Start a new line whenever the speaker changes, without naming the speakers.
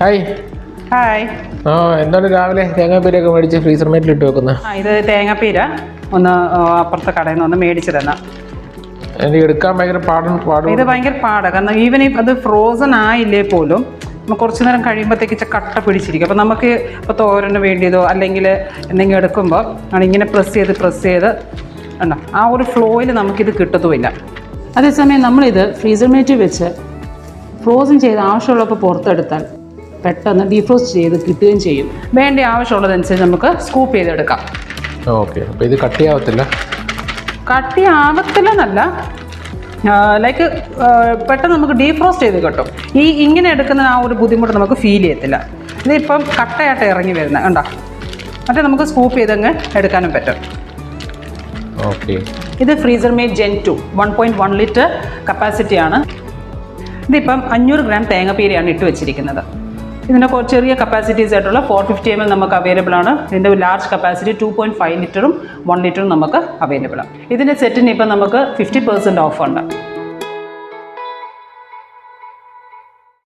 Hi
hi
ആ എന്താണ് രാവിലെ തേങ്ങാപ്പീരൊക്കെ മേടിച്ച് ഫ്രീസർ മേറ്റിൽ ഇട്ട് വെക്കുന്നത്
ആ ഇത് തേങ്ങാപ്പീര. ഒന്ന് അപ്പുറത്തെ കടയിൽ നിന്ന് ഒന്ന് മേടിച്ചു തന്ന
എനിക്ക് എടുക്കാൻ ഭയങ്കര പാടും പാടും.
ഇത് ഭയങ്കര പാടാണ് കാരണം ഈവൻ അത് ഫ്രോസൺ ആയില്ലേ പോലും കുറച്ച് നേരം കഴിയുമ്പോഴത്തേക്ക് കട്ട പിടിച്ചിരിക്കും. അപ്പോൾ നമുക്ക് ഇപ്പോൾ തോരന് വേണ്ടിയതോ അല്ലെങ്കിൽ എന്തെങ്കിലും എടുക്കുമ്പോൾ ആണ് ഇങ്ങനെ പ്രസ് ചെയ്ത് പ്രസ് ചെയ്ത് ഉണ്ടോ ആ ഒരു ഫ്ലോയിൽ നമുക്കിത് കിട്ടത്തുമില്ല. അതേസമയം നമ്മളിത് ഫ്രീസർ മേറ്റ് വെച്ച് ഫ്രോസൺ ചെയ്ത് ആവശ്യമുള്ളപ്പോൾ പുറത്തെടുത്താൽ പെട്ടെന്ന് ഡീഫ്രോസ്റ്റ് ചെയ്ത് കിട്ടുകയും ചെയ്യും. വേണ്ട ആവശ്യമുള്ളതനുസരിച്ച് നമുക്ക് സ്കൂപ്പ് ചെയ്തെടുക്കാം.
ഓക്കെ അപ്പോൾ ഇത് കട്ടിയാവത്തില്ല
കട്ടി എന്നല്ല ലൈക്ക് പെട്ടെന്ന് നമുക്ക് ഡീഫ്രോസ്റ്റ് ചെയ്ത് കിട്ടും. ഈ ഇങ്ങനെ എടുക്കുന്ന ആ ഒരു ബുദ്ധിമുട്ട് നമുക്ക് ഫീൽ ചെയ്യത്തില്ല. ഇതിപ്പം കട്ടയായിട്ട് ഇറങ്ങി വരുന്നത് കണ്ടോ? മറ്റേ നമുക്ക് സ്കൂപ്പ് ചെയ്തങ്ങ് എടുക്കാനും പറ്റും.
ഓക്കെ
ഇത് freezer made gen two one point one litre കപ്പാസിറ്റിയാണ് ഇതിപ്പം അഞ്ഞൂറ് ഗ്രാം തേങ്ങാപ്പീരയാണ് ഇട്ട് വെച്ചിരിക്കുന്നത്. ഇതിന്റെ കുറച്ച് ചെറിയ കപ്പാസിറ്റീസ് ആയിട്ടുള്ള ഫോർ ഫിഫ്റ്റി എം എൽ നമുക്ക് അവൈലബിൾ ആണ്. ഇതിന്റെ large capacity two point five ലിറ്ററും one ലിറ്ററും നമുക്ക് അവൈലബിൾ ആണ്. ഇതിന്റെ സെറ്റിന് ഇപ്പം നമുക്ക് ഫിഫ്റ്റി പെർസെന്റ് ഓഫ് ഉണ്ട്.